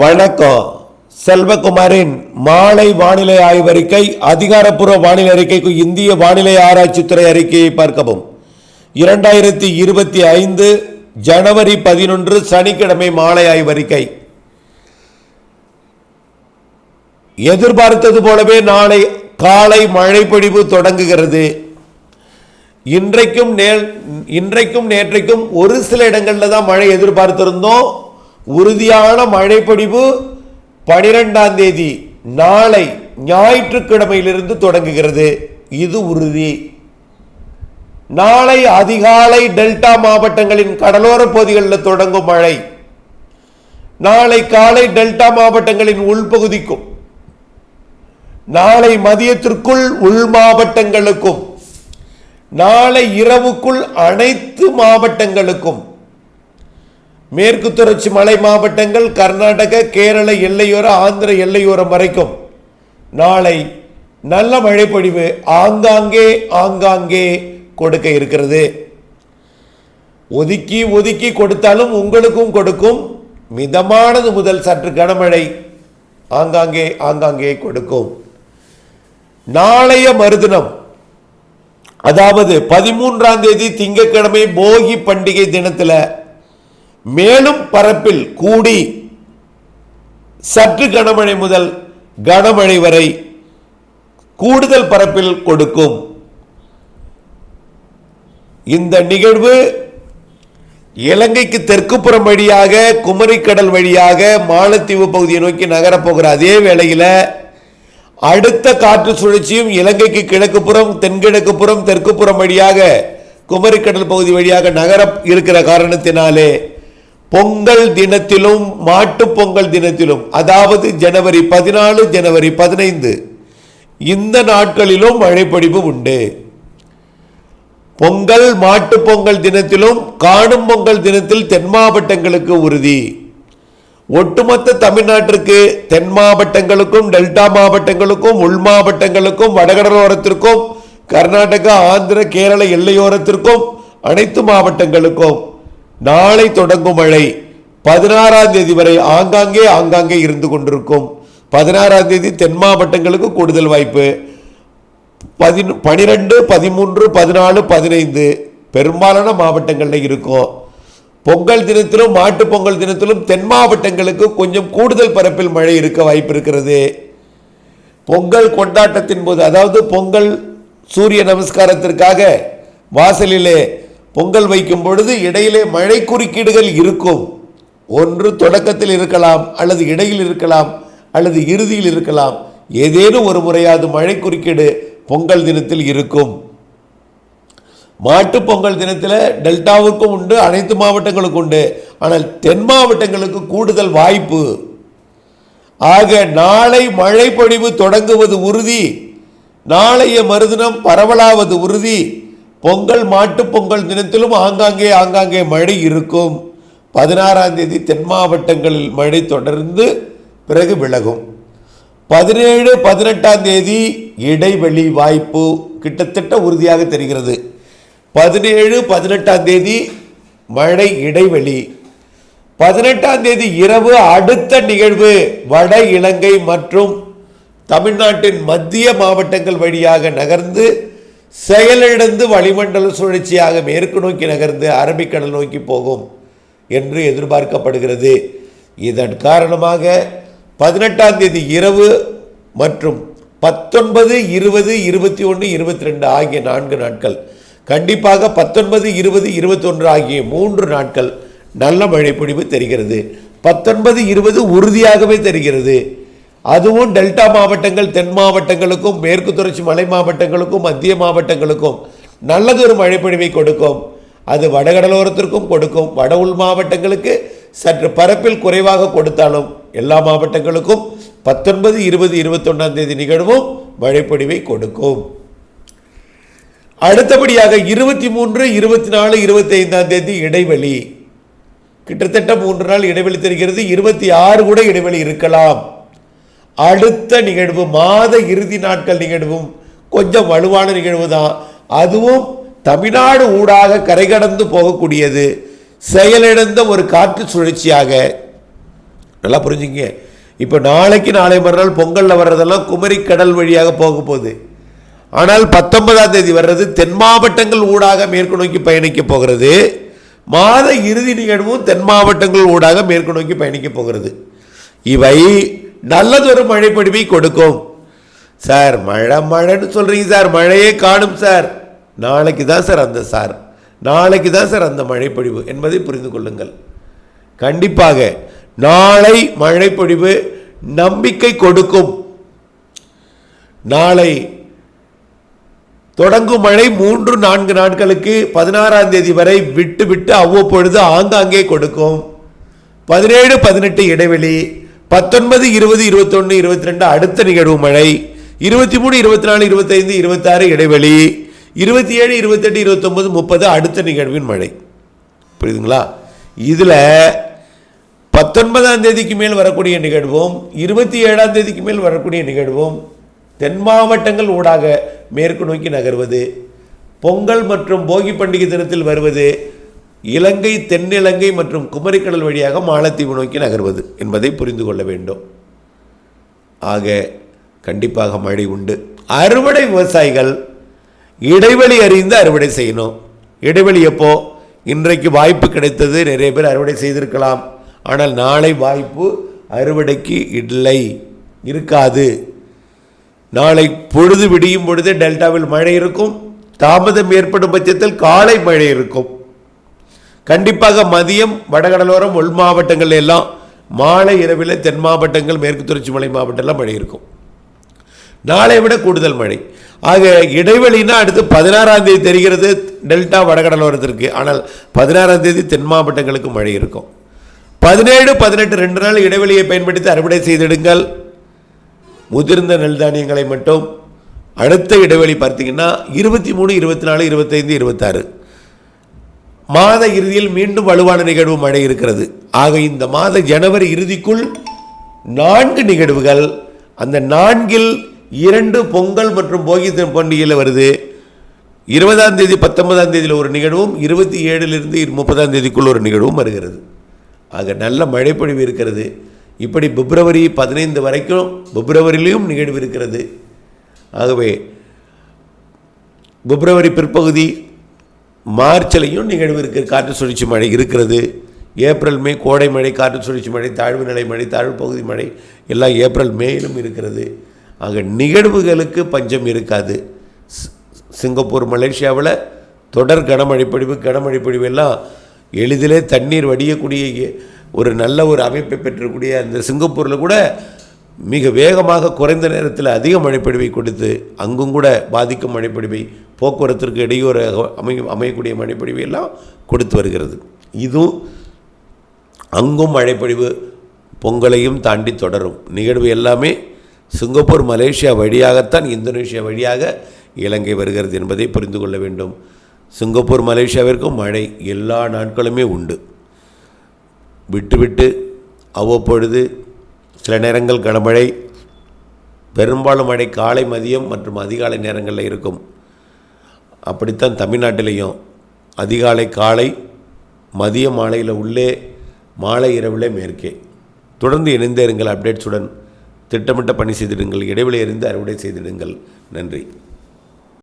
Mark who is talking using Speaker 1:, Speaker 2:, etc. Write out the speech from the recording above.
Speaker 1: வணக்கம். செல்வகுமாரின் மாலை வானிலை ஆய்வறிக்கை அதிகாரப்பூர்வ வானிலை அறிக்கைக்கு இந்திய வானிலை ஆராய்ச்சித்துறை அறிக்கையை பார்க்கவும். இரண்டாயிரத்தி இருபத்தி ஐந்து ஜனவரி பதினொன்று சனிக்கிழமை மாலை ஆய்வறிக்கை எதிர்பார்த்தது போலவே நாளை காலை மழைப்பொழிவு தொடங்குகிறது. இன்றைக்கும் நே இன்றைக்கும் நேற்றைக்கும் ஒரு சில இடங்களில் தான் மழை எதிர்பார்த்திருந்தோம். உறுதியான மழைப்பொழிவு பனிரெண்டாம் தேதி நாளை ஞாயிற்றுக்கிழமையிலிருந்து தொடங்குகிறது. இது உறுதி. நாளை அதிகாலை டெல்டா மாவட்டங்களின் கடலோர பகுதிகளில் தொடங்கும் மழை. நாளை காலை டெல்டா மாவட்டங்களின் உள்பகுதிக்கும். நாளை மதியத்திற்குள் உள் மாவட்டங்களுக்கும். நாளை இரவுக்குள் அனைத்து மாவட்டங்களுக்கும். மேற்கு தொடர்ச்சி மலை மாவட்டங்கள் கர்நாடக கேரள எல்லையோர ஆந்திர எல்லையோரம் வரைக்கும். நாளை நல்ல மழைப்பொழிவு ஆங்காங்கே ஆங்காங்கே கொடுக்க இருக்கிறது. ஒதுக்கி ஒதுக்கி கொடுத்தாலும் உங்களுக்கும் கொடுக்கும். மிதமானது முதல் சற்று கனமழை ஆங்காங்கே ஆங்காங்கே கொடுக்கும். நாளைய மறுதினம் அதாவது பதிமூன்றாம் தேதி திங்கட்கிழமை போகி பண்டிகை தினத்தில் மேலும் பரப்பில் கூடி சற்று கனமழை முதல் கனமழை வரை கூடுதல் பரப்பில் கொடுக்கும். இந்த நிகழ்வு இலங்கைக்கு தெற்குப்புறம் வழியாக குமரிக்கடல் வழியாக மாலத்தீவு பகுதியை நோக்கி நகரப்போகிற அதே வேளையில் அடுத்த காற்று சுழற்சியும் இலங்கைக்கு கிழக்கு புறம் தென்கிழக்கு புறம் தெற்கு புறம் வழியாக குமரிக்கடல் பகுதி வழியாக நகர இருக்கிற காரணத்தினாலே பொங்கல் தினத்திலும் மாட்டு பொங்கல் தினத்திலும் அதாவது ஜனவரி பதினாலு ஜனவரி பதினைந்து இந்த நாட்களிலும் மழைப்பொழிவு உண்டு. பொங்கல் மாட்டு பொங்கல் தினத்திலும் காணும் பொங்கல் தினத்தில் தென் மாவட்டங்களுக்கு உறுதி. ஒட்டுமொத்த தமிழ்நாட்டிற்கு தென் மாவட்டங்களுக்கும் டெல்டா மாவட்டங்களுக்கும் உள் மாவட்டங்களுக்கும் வடகடலோரத்திற்கும் கர்நாடகா ஆந்திர கேரள எல்லையோரத்திற்கும் அனைத்து மாவட்டங்களுக்கும் நாளை தொடங்கும் மழை பதினாறாம் தேதி வரை ஆங்காங்கே ஆங்காங்கே இருந்து கொண்டிருக்கும். பதினாறாம் தேதி தென் மாவட்டங்களுக்கு கூடுதல் வாய்ப்பு. பதினு பனிரெண்டு பதிமூன்று பதினாலு பதினைந்து பெரும்பாலான மாவட்டங்களில் இருக்கும். பொங்கல் தினத்திலும் மாட்டுப் பொங்கல் தினத்திலும் தென் மாவட்டங்களுக்கு கொஞ்சம் கூடுதல் பரப்பில் மழை இருக்க வாய்ப்பு இருக்கிறது. பொங்கல் கொண்டாட்டத்தின் போது அதாவது பொங்கல் சூரிய நமஸ்காரத்திற்காக வாசலிலே பொங்கல் வைக்கும் பொழுது இடையிலே மழை குறுக்கீடுகள் இருக்கும். ஒன்று தொடக்கத்தில் இருக்கலாம் அல்லது இடையில் இருக்கலாம் அல்லது இறுதியில் இருக்கலாம். ஏதேனும் ஒரு முறையாவது மழை குறுக்கீடு பொங்கல் தினத்தில் இருக்கும். மாட்டு பொங்கல் தினத்தில் டெல்டாவுக்கும் உண்டு அனைத்து மாவட்டங்களுக்கும் உண்டு. ஆனால் தென் மாவட்டங்களுக்கு கூடுதல் வாய்ப்பு. ஆக நாளை மழை பொழிவு தொடங்குவது உறுதி. நாளைய மறுதினம் பரவலாவது உறுதி. பொங்கல் மாட்டு பொங்கல் தினத்திலும் ஆங்காங்கே ஆங்காங்கே மழை இருக்கும். பதினாறாம் தேதி தென் மாவட்டங்களில் மழை தொடர்ந்து பிறகு விலகும். பதினேழு பதினெட்டாம் தேதி இடைவெளி வாய்ப்பு கிட்டத்தட்ட உறுதியாக தெரிகிறது. பதினேழு பதினெட்டாம் தேதி மழை இடைவெளி. பதினெட்டாம் தேதி இரவு அடுத்த நிகழ்வு வட இலங்கை மற்றும் தமிழ்நாட்டின் மத்திய மாவட்டங்கள் வழியாக நகர்ந்து செயலிழந்து வளிமண்டல சுழற்சியாக மேற்கு நோக்கி நகர்ந்து அரபிக்கடல் நோக்கி போகும் என்று எதிர்பார்க்கப்படுகிறது. இதன் காரணமாக பதினெட்டாம் தேதி இரவு மற்றும் பத்தொன்பது இருபது இருபத்தி ஒன்று இருபத்தி ரெண்டு ஆகிய நான்கு நாட்கள் கண்டிப்பாக பத்தொன்பது இருபது இருபத்தொன்று ஆகிய மூன்று நாட்கள் நல்ல மழைப்பொழிவு தெரிகிறது. பத்தொன்பது இருபது உறுதியாகவே தெரிகிறது. அதுவும் டெல்டா மாவட்டங்கள் தென் மாவட்டங்களுக்கும் மேற்கு தொடர்ச்சி மலை மாவட்டங்களுக்கும் மத்திய மாவட்டங்களுக்கும் நல்லதொரு மழைப்பொழிவை கொடுக்கும். அது வடகடலோரத்திற்கும் கொடுக்கும். வட உள் மாவட்டங்களுக்கு சற்று பரப்பில் குறைவாக கொடுத்தாலும் எல்லா மாவட்டங்களுக்கும் பத்தொன்பது இருபது இருபத்தொன்னாம் தேதி நிகழ்வும் மழைப்பொழிவை கொடுக்கும். அடுத்தபடியாக இருபத்தி மூன்று இருபத்தி நாலு இருபத்தி ஐந்தாம் தேதி இடைவெளி. கிட்டத்தட்ட மூன்று நாள் இடைவெளி தெரிகிறது. இருபத்தி ஆறு கூட இடைவெளி இருக்கலாம். அடுத்த நிகழ்வு மாத இறுதி நாட்கள் நிகழ்வும் கொஞ்சம் வலுவான நிகழ்வு தான். அதுவும் தமிழ்நாடு ஊடாக கரை கடந்து போகக்கூடியது. செயலிழந்த ஒரு காற்று சுழற்சியாக. நல்லா புரிஞ்சுங்க. இப்போ நாளைக்கு நாளை மறுநாள் பொங்கலில் வர்றதெல்லாம் குமரி கடல் வழியாக போக போகுது. ஆனால் பத்தொன்பதாம் தேதி வர்றது தென் மாவட்டங்கள் ஊடாக மேற்கு நோக்கி பயணிக்க போகிறது. மாத இறுதி நிகழ்வும் தென் மாவட்டங்கள் ஊடாக மேற்கு நோக்கி பயணிக்க போகிறது. இவை நல்லதொரு மழைப்பொழிவை கொடுக்கும். சார் மழை மழைன்னு சொல்கிறீங்க சார். மழையே காணும் சார். நாளைக்கு தான் சார் அந்த சார். நாளைக்கு தான் சார் அந்த மழைப்பொழிவு என்பதை புரிந்து கொள்ளுங்கள். கண்டிப்பாக நாளை மழைப்பொழிவு நம்பிக்கை கொடுக்கும். நாளை தொடங்கும் மழை மூன்று நான்கு நாட்களுக்கு பதினாறாம் தேதி வரை விட்டு விட்டு அவ்வப்பொழுது ஆங்காங்கே கொடுக்கும். பதினேழு பதினெட்டு இடைவெளி பத்தொன்பது இருபது இருபத்தொன்று இருபத்தி ரெண்டு அடுத்த நிகழ்வு மழை. இருபத்தி மூணு இருபத்தி நாலு இருபத்தைந்து இருபத்தாறு இடைவெளி. இருபத்தி ஏழு இருபத்தெட்டு இருபத்தொம்பது முப்பது அடுத்த நிகழ்வின் மழை. புரியுதுங்களா? இதில் பத்தொன்பதாம் தேதிக்கு மேல் வரக்கூடிய நிகழ்வும் இருபத்தி ஏழாம் தேதிக்கு மேல் வரக்கூடிய நிகழ்வும் தென் மாவட்டங்கள் ஊடாக மேற்கு நோக்கி நகர்வது பொங்கல் மற்றும் போகி பண்டிகை தினத்தில் வருவது இலங்கை தென்னிலங்கை மற்றும் குமரிக்கடல் வழியாக மாலத்தீவு நோக்கி நகர்வது என்பதை புரிந்து கொள்ள வேண்டும். ஆக கண்டிப்பாக மழை உண்டு. அறுவடை விவசாயிகள் இடைவெளி அறிந்து அறுவடை செய்யணும். இடைவெளி எப்போ? இன்றைக்கு வாய்ப்பு கிடைத்தது நிறைய பேர் அறுவடை செய்திருக்கலாம். ஆனால் நாளை வாய்ப்பு அறுவடைக்கு இல்லை. இருக்காது. நாளை பொழுது விடியும் பொழுது டெல்டாவில் மழை இருக்கும். தாமதம் ஏற்படும் பட்சத்தில் காலை மழை இருக்கும். கண்டிப்பாக மதியம் வடகடலோரம் உள் மாவட்டங்கள் எல்லாம் மாலை இரவில் தென் மாவட்டங்கள் மேற்கு தொடர்ச்சி மலை மாவட்டம்லாம் மழை இருக்கும். நாளை விட கூடுதல் மழை. ஆக இடைவெளினா அடுத்து பதினாறாம் தேதி தெரிகிறது டெல்டா வடகடலோரத்திற்கு. ஆனால் பதினாறாம் தேதி தென் மாவட்டங்களுக்கு மழை இருக்கும். பதினேழு பதினெட்டு ரெண்டு நாள் இடைவெளியை பயன்படுத்தி அறுவடை செய்திடுங்கள். முதிர்ந்த நெல் தானியங்களை மட்டும். அடுத்த இடைவெளி பார்த்தீங்கன்னா இருபத்தி மூணு இருபத்தி நாலு இருபத்தைந்து இருபத்தாறு. மாத இறுதியில் மீண்டும் வலுவான நிகழ்வு மழை இருக்கிறது. ஆக இந்த மாத ஜனவரி இறுதிக்குள் நான்கு நிகழ்வுகள் அந்த நான்கில் இரண்டு பொங்கல் மற்றும் போகி பண்டிகையில் வருது. இருபதாம் தேதி பத்தொன்பதாம் தேதியில் ஒரு நிகழ்வும் இருபத்தி ஏழிலிருந்து முப்பதாம் தேதிக்குள் ஒரு நிகழ்வும் வருகிறது. ஆக நல்ல மழைப்பொழிவு இருக்கிறது. இப்படி பிப்ரவரி பதினைந்து வரைக்கும் பிப்ரவரியிலையும் நிகழ்வு இருக்கிறது. ஆகவே பிப்ரவரி பிற்பகுதி மார்ச்லையும் நிகழ்வு இருக்கு. காற்று சுழற்சி மழை இருக்கிறது. ஏப்ரல் மே கோடை மழை காற்று சுழற்சி மழை தாழ்வு நிலை மழை தாழ்வு பகுதி மழை எல்லாம் ஏப்ரல் மேலும் இருக்கிறது. ஆக நிகழ்வுகளுக்கு பஞ்சம் இருக்காது. சிங்கப்பூர் மலேசியாவில் தொடர் கனமழை பொழிவு கனமழை பொழிவு எல்லாம் எளிதிலே தண்ணீர் வடியக்கூடிய ஒரு நல்ல ஒரு அமைப்பை பெற்றக்கூடிய அந்த சிங்கப்பூரில் கூட மிக வேகமாக குறைந்த நேரத்தில் அதிக மழைப்பொழிவை கொடுத்து அங்கும் கூட பாதிக்கும் மழைப்பொழிவை போக்குவரத்திற்கு இடையூறாக அமையும் அமையக்கூடிய மழைப்பொழிவு எல்லாம் கொடுத்து வருகிறது. இதுவும் அங்கும் மழைப்பொழிவு பொங்கலையும் தாண்டி தொடரும். நிகழ்வு எல்லாமே சிங்கப்பூர் மலேசியா வழியாகத்தான் இந்தோனேஷியா வழியாக இலங்கை வருகிறது என்பதை புரிந்து கொள்ள வேண்டும். சிங்கப்பூர் மலேசியாவிற்கும் மழை எல்லா நாட்களுமே உண்டு. விட்டுவிட்டு அவ்வப்பொழுது சில நேரங்கள் கனமழை பெரும்பாலும் மழை காலை மதியம் மற்றும் அதிகாலை நேரங்களில் இருக்கும். அப்படித்தான் தமிழ்நாட்டிலையும் அதிகாலை காலை மதிய மாலையில் உள்ளே மாலை இரவிலே மேற்கே. தொடர்ந்து இணைந்தேருங்கள் அப்டேட்ஸுடன். திட்டமிட்ட பணி செய்திடுங்கள் இடைவெளி அறிந்து அறுவடை செய்திடுங்கள். நன்றி.